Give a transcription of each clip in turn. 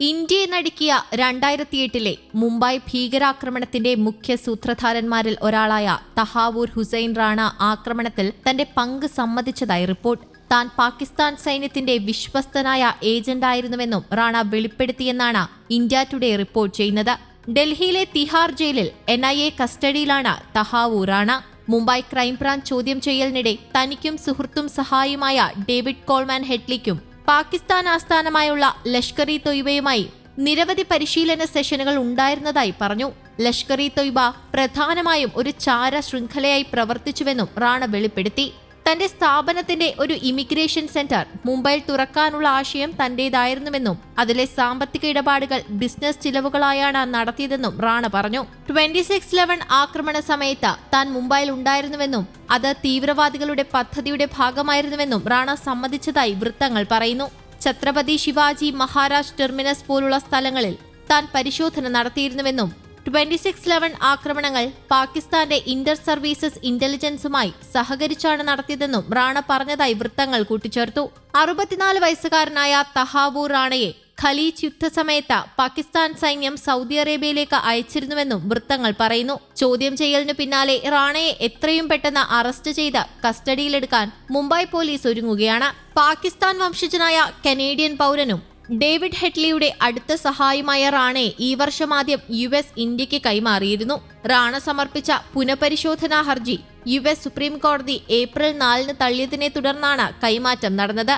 ഇന്ത്യയെ നടുക്കിയ രണ്ടായിരത്തി എട്ടിലെ മുംബൈ ഭീകരാക്രമണത്തിന്റെ മുഖ്യ സൂത്രധാരന്മാരിൽ ഒരാളായ തഹാവൂർ ഹുസൈൻ റാണ ആക്രമണത്തിൽ തന്റെ പങ്ക് സമ്മതിച്ചതായി റിപ്പോർട്ട്. താൻ പാകിസ്ഥാൻ സൈന്യത്തിന്റെ വിശ്വസ്തനായ ഏജന്റായിരുന്നുവെന്നും റാണ വെളിപ്പെടുത്തിയെന്നാണ് ഇന്ത്യ ടുഡേ റിപ്പോർട്ട് ചെയ്യുന്നത്. ഡൽഹിയിലെ തിഹാർ ജയിലിൽ എൻ ഐ എ കസ്റ്റഡിയിലാണ് തഹാവൂർ റാണ. മുംബൈ ക്രൈംബ്രാഞ്ച് ചോദ്യം ചെയ്യലിനിടെ തനിക്കും സുഹൃത്തും സഹായിയുമായ ഡേവിഡ് കോൾമാൻ ഹെഡ്ലിക്കും പാകിസ്ഥാൻ ആസ്ഥാനമായുള്ള ലഷ്കർ ഇ തൊയ്ബയുമായി നിരവധി പരിശീലന സെഷനുകൾ ഉണ്ടായിരുന്നതായി പറഞ്ഞു. ലഷ്കർ ഇ തൊയ്ബ പ്രധാനമായും ഒരു ചാര ശൃംഖലയായി പ്രവർത്തിച്ചുവെന്നും റാണ വെളിപ്പെടുത്തി. തന്റെ സ്ഥാപനത്തിന്റെ ഒരു ഇമിഗ്രേഷൻ സെന്റർ മുംബൈയിൽ തുറക്കാനുള്ള ആശയം തന്റേതായിരുന്നുവെന്നും അതിലെ സാമ്പത്തിക ഇടപാടുകൾ ബിസിനസ് ചിലവുകളായാണ് നടത്തിയതെന്നും റാണ പറഞ്ഞു. ട്വന്റി സിക്സ് ലെവൻ ആക്രമണ സമയത്ത് താൻ മുംബൈയിൽ ഉണ്ടായിരുന്നുവെന്നും അത് തീവ്രവാദികളുടെ പദ്ധതിയുടെ ഭാഗമായിരുന്നുവെന്നും റാണ സമ്മതിച്ചതായി വൃത്തങ്ങൾ പറയുന്നു. ഛത്രപതി ശിവാജി മഹാരാജ് ടെർമിനസ് പോലുള്ള സ്ഥലങ്ങളിൽ താൻ പരിശോധന നടത്തിയിരുന്നുവെന്നും ട്വന്റി സിക്സ് ലെവൻ ആക്രമണങ്ങൾ പാകിസ്ഥാന്റെ ഇന്റർ സർവീസസ് ഇന്റലിജൻസുമായി സഹകരിച്ചാണ് നടത്തിയതെന്നും റാണ പറഞ്ഞതായി വൃത്തങ്ങൾ കൂട്ടിച്ചേർത്തു. അറുപത്തിനാല് വയസ്സുകാരനായ തഹാവൂർ റാണയെ ഖലീജ് യുദ്ധസമയത്ത് പാകിസ്ഥാൻ സൈന്യം സൗദി അറേബ്യയിലേക്ക് അയച്ചിരുന്നുവെന്നും വൃത്തങ്ങൾ പറയുന്നു. ചോദ്യം ചെയ്യലിനു പിന്നാലെ റാണയെ എത്രയും പെട്ടെന്ന് അറസ്റ്റ് ചെയ്ത് കസ്റ്റഡിയിലെടുക്കാൻ മുംബൈ പോലീസ് ഒരുങ്ങുകയാണ്. പാകിസ്ഥാൻ വംശജനായ കനേഡിയൻ പൗരനും ഡേവിഡ് ഹെഡ്ലിയുടെ അടുത്ത സഹായമായ റാണയെ ഈ വർഷം ആദ്യം യു എസ് ഇന്ത്യയ്ക്ക് കൈമാറിയിരുന്നു. റാണ സമർപ്പിച്ച പുനഃപരിശോധനാ ഹർജി യു എസ് സുപ്രീം കോടതി ഏപ്രിൽ നാലിന് തള്ളിയതിനെ തുടർന്നാണ് കൈമാറ്റം നടന്നത്.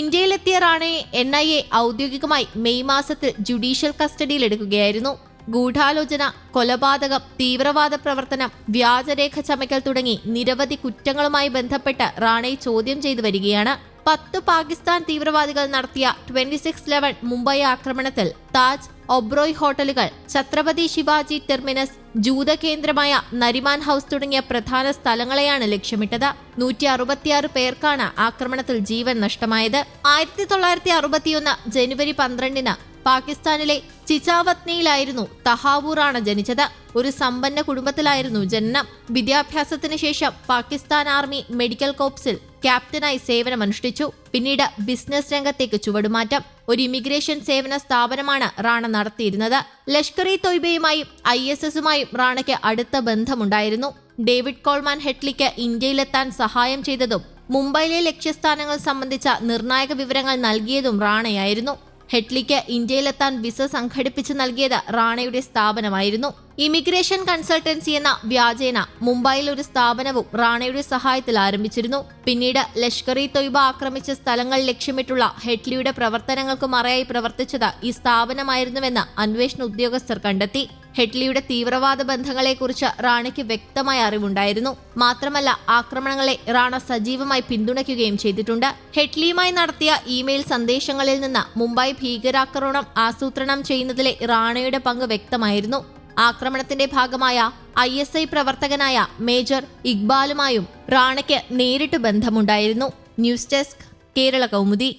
ഇന്ത്യയിലെത്തിയ റാണയെ എൻ ഐ എ ഔദ്യോഗികമായി മെയ് മാസത്തിൽ ജുഡീഷ്യൽ കസ്റ്റഡിയിലെടുക്കുകയായിരുന്നു. ഗൂഢാലോചന കൊലപാതകം തീവ്രവാദ പ്രവർത്തനം വ്യാജരേഖ ചമയ്ക്കൽ തുടങ്ങി നിരവധി കുറ്റങ്ങളുമായി ബന്ധപ്പെട്ട് റാണയെ ചോദ്യം ചെയ്തു വരികയാണ്. പത്ത് പാകിസ്ഥാൻ തീവ്രവാദികൾ നടത്തിയ ട്വന്റി സിക്സ് ലെവൻ മുംബൈ ആക്രമണത്തിൽ താജ് ഒബ്രോയ് ഹോട്ടലുകൾ ഛത്രപതി ശിവാജി ടെർമിനസ് ജൂതകേന്ദ്രമായ നരിമാൻ ഹൌസ് തുടങ്ങിയ പ്രധാന സ്ഥലങ്ങളെയാണ് ലക്ഷ്യമിട്ടത്. നൂറ്റി അറുപത്തിയാറ് പേർക്കാണ് ആക്രമണത്തിൽ ജീവൻ നഷ്ടമായത്. ആയിരത്തി തൊള്ളായിരത്തി അറുപത്തിയൊന്ന് ജനുവരി പന്ത്രണ്ടിന് പാകിസ്ഥാനിലെ ചിച്ചാവത്നിയിലായിരുന്നു തഹാവൂറാണ് ജനിച്ചത്. ഒരു സമ്പന്ന കുടുംബത്തിലായിരുന്നു ജനനം. വിദ്യാഭ്യാസത്തിന് ശേഷം പാകിസ്ഥാൻ ആർമി മെഡിക്കൽ കോപ്സിൽ ക്യാപ്റ്റനായി സേവനമനുഷ്ഠിച്ചു പിന്നീട് ബിസിനസ് രംഗത്തേക്ക് ചുവടുമാറ്റം. ഒരു ഇമിഗ്രേഷൻ സേവന സ്ഥാപനമാണ് റാണ നടത്തിയിരുന്നത്. ലഷ്കർ ഇ തൊയ്ബയുമായും ഐ എസ് എസുമായും റാണയ്ക്ക് അടുത്ത ബന്ധമുണ്ടായിരുന്നു. ഡേവിഡ് കോൾമാൻ ഹെഡ്ലിക്ക് ഇന്ത്യയിലെത്താൻ സഹായം ചെയ്തതും മുംബൈയിലെ ലക്ഷ്യസ്ഥാനങ്ങൾ സംബന്ധിച്ച നിർണായക വിവരങ്ങൾ നൽകിയതും റാണയായിരുന്നു. ഹെഡ്ലിക്ക് ഇന്ത്യയിലെത്താൻ വിസ സംഘടിപ്പിച്ച് നൽകിയത് റാണയുടെ സ്ഥാപനമായിരുന്നു. ഇമിഗ്രേഷൻ കൺസൾട്ടൻസി എന്ന വ്യാജേന മുംബൈയിൽ ഒരു സ്ഥാപനവും റാണയുടെ സഹായത്തിൽ ആരംഭിച്ചിരുന്നു. പിന്നീട് ലഷ്കർ ഇ തൊയ്ബ ആക്രമിച്ച സ്ഥലങ്ങൾ ലക്ഷ്യമിട്ടുള്ള ഹെഡ്ലിയുടെ പ്രവർത്തനങ്ങൾക്ക് മറയായി പ്രവർത്തിച്ചത് ഈ സ്ഥാപനമായിരുന്നുവെന്ന് അന്വേഷണ ഉദ്യോഗസ്ഥർ കണ്ടെത്തി. ഹെഡ്ലിയുടെ തീവ്രവാദ ബന്ധങ്ങളെക്കുറിച്ച് റാണയ്ക്ക് വ്യക്തമായ അറിവുണ്ടായിരുന്നു. മാത്രമല്ല ആക്രമണങ്ങളെ റാണ സജീവമായി പിന്തുണയ്ക്കുകയും ചെയ്തിട്ടുണ്ട്. ഹെഡ്ലിയുമായി നടത്തിയ ഇമെയിൽ സന്ദേശങ്ങളിൽ നിന്ന് മുംബൈ ഭീകരാക്രമണം ആസൂത്രണം ചെയ്യുന്നതിലെ റാണയുടെ പങ്ക് വ്യക്തമായിരുന്നു. ആക്രമണത്തിന്റെ ഭാഗമായ ഐ എസ് ഐ പ്രവർത്തകനായ മേജർ ഇക്ബാലുമായും റാണയ്ക്ക് നേരിട്ട് ബന്ധമുണ്ടായിരുന്നു. News desk Kerala Kaumudi.